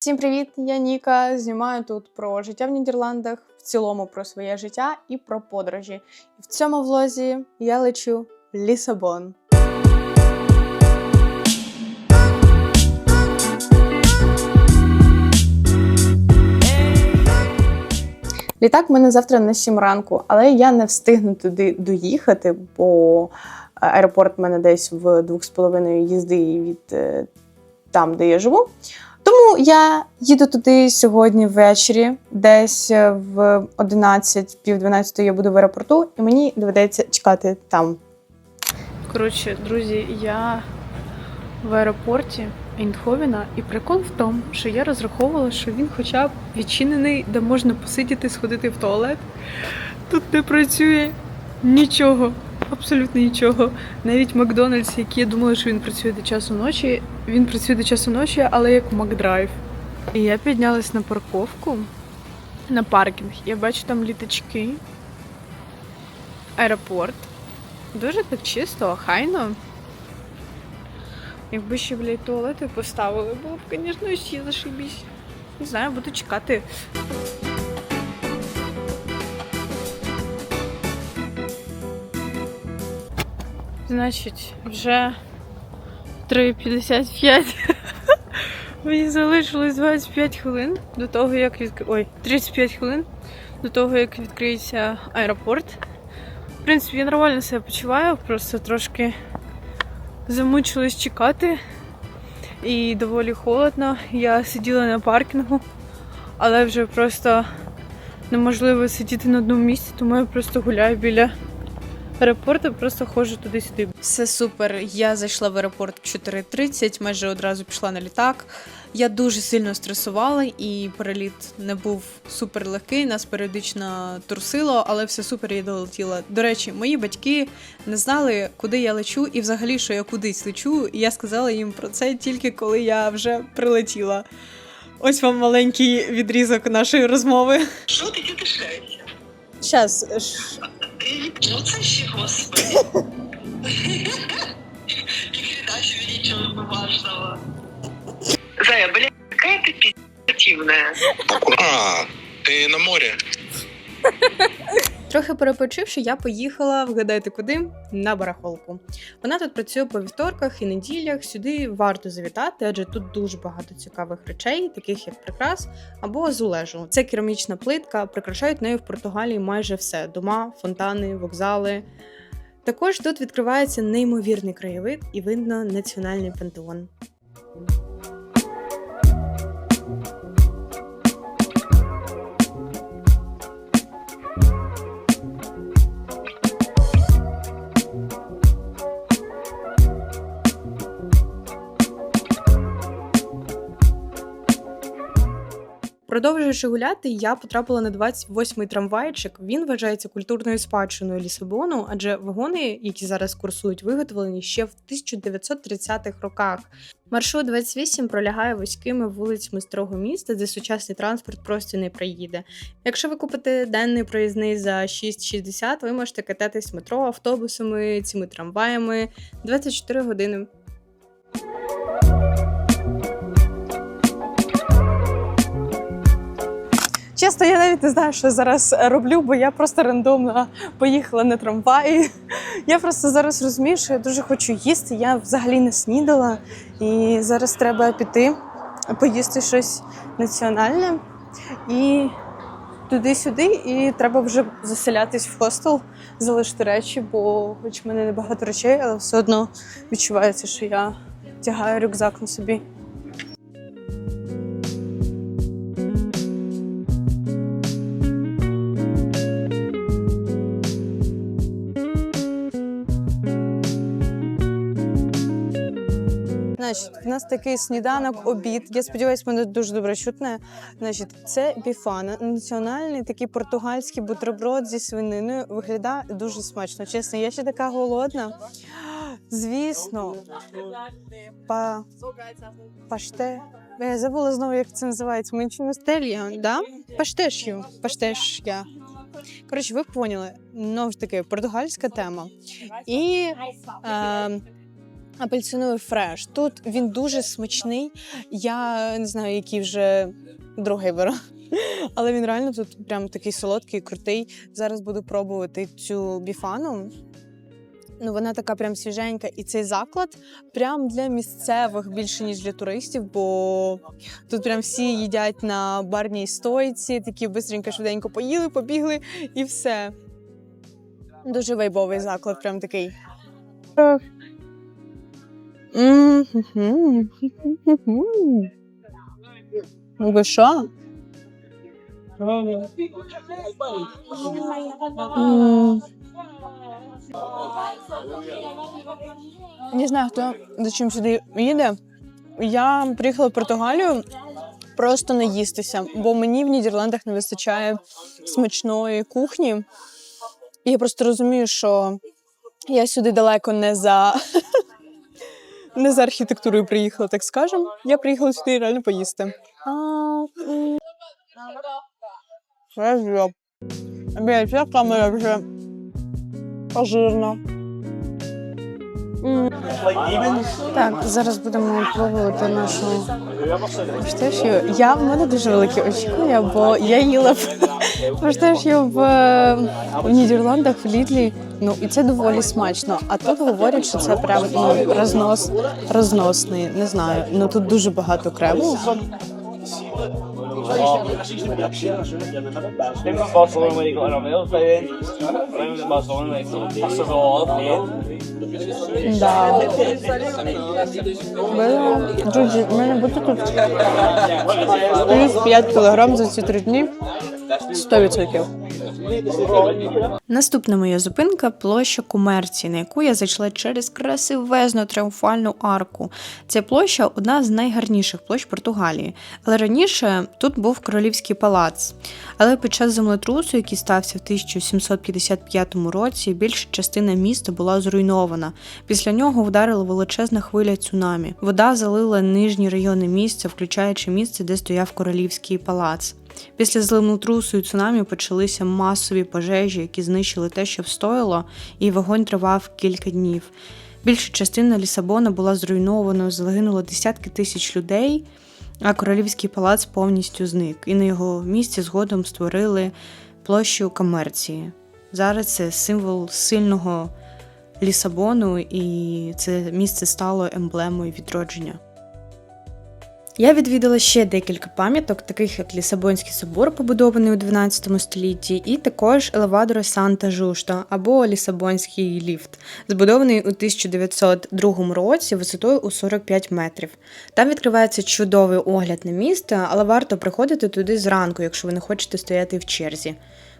Всім привіт! Я Ніка. Знімаю тут про життя в Нідерландах, в цілому про своє життя і про подорожі. І в цьому влозі я лечу в Лісабон. Літак в мене завтра на 7 ранку, але я не встигну туди доїхати, бо аеропорт в мене десь в 2,5 їзди від е, там, де я живу. Тому я їду туди сьогодні ввечері, десь е, в 11, пів 12 я буду в аеропорту, і мені доведеться чекати там. Коротше, друзі, я в аеропорті Ейндховена, і прикол в тому, що я розраховувала, що він хоча б відчинений, де можна посидіти, сходити в туалет. Тут не працює нічого, абсолютно нічого. Навіть Макдональдс, який я думала, що він працює до часу ночі, він працює до часу ночі, але як Макдрайв. І я піднялась на парковку, на паркінг. Я бачу там літачки, аеропорт. Дуже так чисто, охайно. Якби ще, блядь, туалети поставили, було б, звісно, ще зашибісь. Не знаю, буду чекати. Значить, вже 3.55. Мені залишилось 25 хвилин до того, як відкри... Ой, 35 хвилин до того, як відкриється аеропорт. В принципі, я нормально себе почуваю, просто трошки замучилась чекати. І доволі холодно. Я сиділа на паркінгу, але вже просто неможливо сидіти на одному місці, тому я просто гуляю біля аеропорту, просто ходжу туди-сюди. Все супер. Я зайшла в аеропорт в 4.30, майже одразу пішла на літак. Я дуже сильно стресувала, і переліт не був супер легкий. Нас періодично трусило, але все супер я долетіла. До речі, мої батьки не знали, куди я лечу, і взагалі, що я кудись лечу. І я сказала їм про це тільки коли я вже прилетіла. Ось вам маленький відрізок нашої розмови. Що ти шляєшся? Щас, Ну це ще господи. Никогда себе ничего важного. Зая, блядь, какая ты пиздативная. А, ти на морі. Трохи перепочивши, я поїхала, вгадайте куди? На барахолку. Вона тут працює по вівторках і неділях. Сюди варто завітати, адже тут дуже багато цікавих речей, таких як прикрас або зулежу. Це керамічна плитка, прикрашають нею в Португалії майже все: дома, фонтани, вокзали. Також тут відкривається неймовірний краєвид і видно національний пантеон. Продовжуючи гуляти, я потрапила на 28-й трамвайчик. Він вважається культурною спадщиною Лісабону, адже вагони, які зараз курсують, виготовлені ще в 1930-х роках. Маршрут 28 пролягає вузькими вулицями старого міста, де сучасний транспорт просто не проїде. Якщо ви купите денний проїзний за 6,60, ви можете кататись метро, автобусами, цими трамваями 24 години. Чесно, я навіть не знаю, що зараз роблю, бо я просто рандомно поїхала на трамваї. Я просто зараз розумію, що я дуже хочу їсти. Я взагалі не снідала, і зараз треба піти поїсти щось національне і туди-сюди. І треба вже заселятись в хостел, залишити речі, бо хоч в мене небагато речей, але все одно відчувається, що я тягаю рюкзак на собі. Значить, в нас такий сніданок, обід. Я сподіваюся, мене дуже добре чутне. Значить, це біфана, національний такий португальський бутерброд зі свининою. Виглядає дуже смачно. Чесно, я ще така голодна. Звісно, па... паште. Я забула знову, як це називається. Менчиностелья, да? Паштешю. Паштешя. Коротше, ви поняли. Знову ж таки, португальська тема. І е, апельсиновий фреш. Тут він дуже смачний. Я не знаю, який вже другий беру. Але він реально тут прям такий солодкий, крутий. Зараз буду пробувати цю біфану. Ну, вона така прям свіженька. І цей заклад прям для місцевих більше, ніж для туристів, бо тут прям всі їдять на барній стойці, такі бистренько, швиденько поїли, побігли і все. Дуже вайбовий заклад, прям такий. Ви що? Не знаю, хто за чим сюди їде. Я приїхала в Португалію просто наїстися, бо мені в Нідерландах не вистачає смачної кухні. І я просто розумію, що я сюди далеко не за, не за архітектурою приїхала, так скажемо. Я приїхала сюди реально поїсти. Це. Блядь, ця камера вже пожирна. Так, зараз будемо пробувати нашу паштешію. Я в мене дуже великі очікування, бо я їла паштешію в, в Нідерландах в Лідлі. Ну і це доволі смачно. А тут говорять, що це прям ну, рознос розносний. Не знаю. Ну тут дуже багато крему. Det kan bare stå med så så så Да. Джуджі, в мене буде тут плюс 5 кілограм за ці три дні. 100%. Наступна моя зупинка площа комерції, на яку я зайшла через красивезну тріумфальну арку. Ця площа одна з найгарніших площ Португалії. Але раніше тут був королівський палац. Але під час землетрусу, який стався в 1755 році, більша частина міста була зруйнована. Після нього вдарила величезна хвиля цунамі. Вода залила нижні райони місця, включаючи місце, де стояв королівський палац. Після землетрусу і цунамі почалися масові пожежі, які знищили те, що встояло, і вогонь тривав кілька днів. Більша частина Лісабона була зруйнована, загинуло десятки тисяч людей, а королівський палац повністю зник. І на його місці згодом створили площу комерції. Зараз це символ сильного Лісабону, і це місце стало емблемою відродження. Я відвідала ще декілька пам'яток, таких як Лісабонський собор, побудований у 12 столітті, і також елевадор Санта Жушта або Лісабонський ліфт, збудований у 1902 році висотою у 45 метрів. Там відкривається чудовий огляд на місто, але варто приходити туди зранку, якщо ви не хочете стояти в черзі.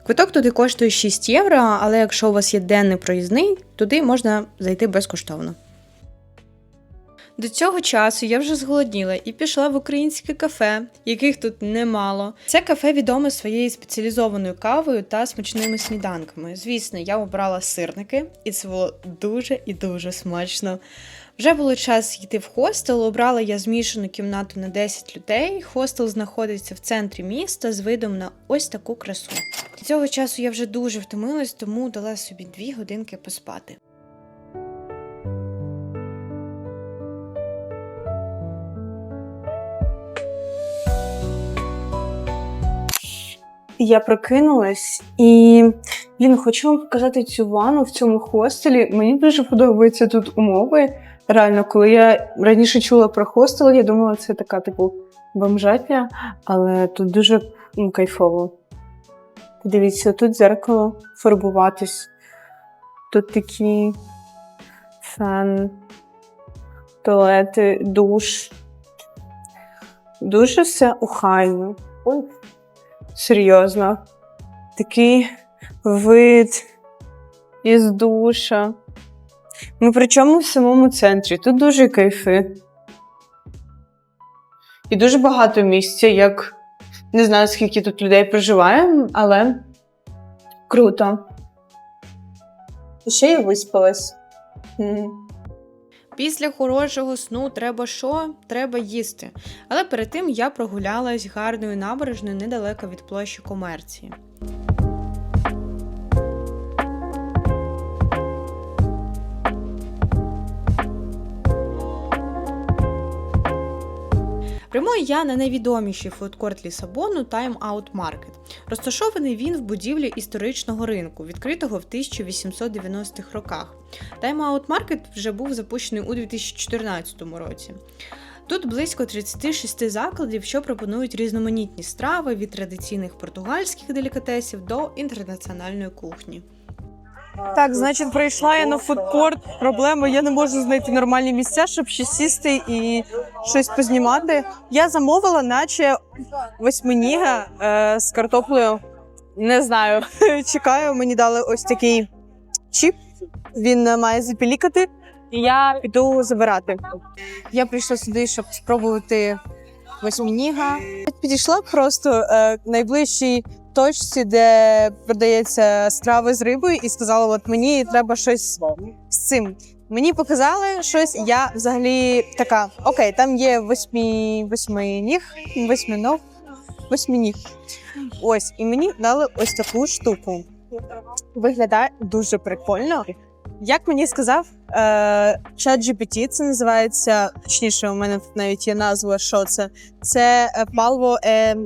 Квиток туди коштує 6 євро, але якщо у вас є денний проїзний, туди можна зайти безкоштовно. До цього часу я вже зголодніла і пішла в українське кафе, яких тут немало. Це кафе відоме своєю спеціалізованою кавою та смачними сніданками. Звісно, я обрала сирники, і це було дуже і дуже смачно. Вже було час йти в хостел. Обрала я змішану кімнату на 10 людей. Хостел знаходиться в центрі міста з видом на ось таку красу. Цього часу я вже дуже втомилась, тому дала собі дві годинки поспати. Я прокинулась і блін, хочу вам показати цю ванну в цьому хостелі. Мені дуже подобаються тут умови. Реально, коли я раніше чула про хостел, я думала, це така типу бомжатня, але тут дуже ну, кайфово. Подивіться, тут дзеркало фарбуватись. Тут такі фен, туалети, душ. Дуже все охайно. Ой, серйозно. Такий вид із душа. Ми причому в самому центрі. Тут дуже кайфи. І дуже багато місця, як не знаю, скільки тут людей проживає, але круто. Ще я виспалась. Після хорошого сну треба що? Треба їсти. Але перед тим я прогулялась гарною набережною недалеко від площі комерції. Прямую я на найвідоміший фудкорт Лісабону Time Out Market. Розташований він в будівлі історичного ринку, відкритого в 1890-х роках. Time Out Market вже був запущений у 2014 році. Тут близько 36 закладів, що пропонують різноманітні страви від традиційних португальських делікатесів до інтернаціональної кухні. Так, значить, прийшла я на фудкорт. Проблема, я не можу знайти нормальні місця, щоб ще сісти і щось познімати. Я замовила, наче восьминіга е, з картоплею. Не знаю. Чекаю, мені дали ось такий чіп. Він має запілікати, і я піду забирати. Я прийшла сюди, щоб спробувати восьминіга. Підійшла просто е, найближчій точці, де продається страви з рибою, і сказала: от мені треба щось з цим. Мені показали щось. Я взагалі така: окей, там є восьмі восьминіг, восьминог, восьминіг. Ось, і мені дали ось таку штуку. Виглядає дуже прикольно. Як мені сказав е, ChatGPT, це називається, точніше, у мене навіть є назва, що це. Це палво е,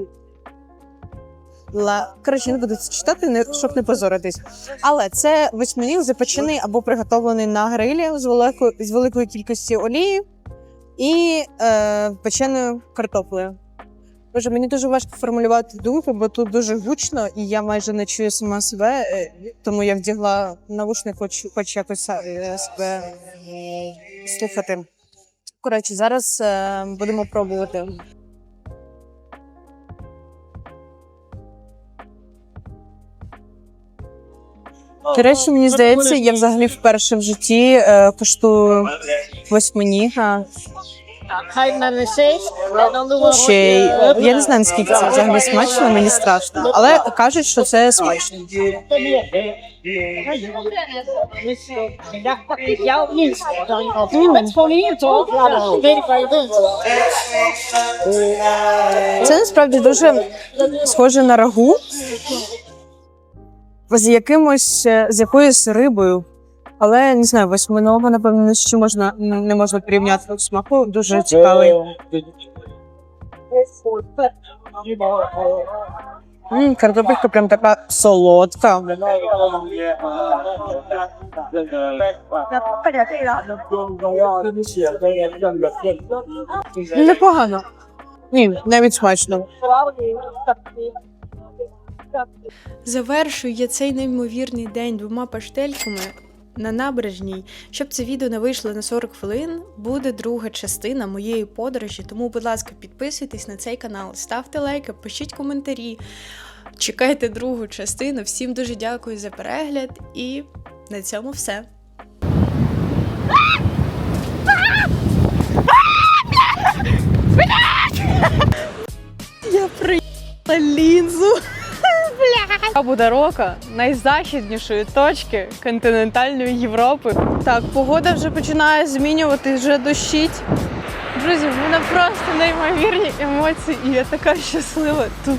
Ла... Коротше, не буду це читати, не, щоб не позоритись. Але це восьминіг запечений або приготовлений на грилі з великою, з великої кількості олії і е, печеною картоплею. Боже, мені дуже важко формулювати думку, бо тут дуже гучно, і я майже не чую сама себе, е, тому я вдягла навушник, хоч, хоч якось е, себе слухати. Коротше, зараз е, будемо пробувати. До речі, мені здається, я взагалі вперше в житті е, коштую восьминіга. Ще й я не знаю, наскільки це взагалі смачно, мені страшно. Але кажуть, що це смачно. Це насправді дуже схоже на рагу з якимось е, з якоюсь рибою. Але не знаю, восьминога, напевно, чим можна не можна порівняти смаку. Дуже цікавий. М, картопелька прям така солодка. Непогано. Ні, навіть смачно. Завершую я цей неймовірний день двома паштельками на набережній. Щоб це відео не вийшло на 40 хвилин, буде друга частина моєї подорожі. Тому, будь ласка, підписуйтесь на цей канал, ставте лайки, пишіть коментарі. Чекайте другу частину. Всім дуже дякую за перегляд і на цьому все. Я приїхала лінзу. Бля. буде найзахіднішої точки континентальної Європи. Так, погода вже починає змінюватись, вже дощить. Друзі, в мене просто неймовірні емоції, і я така щаслива тут.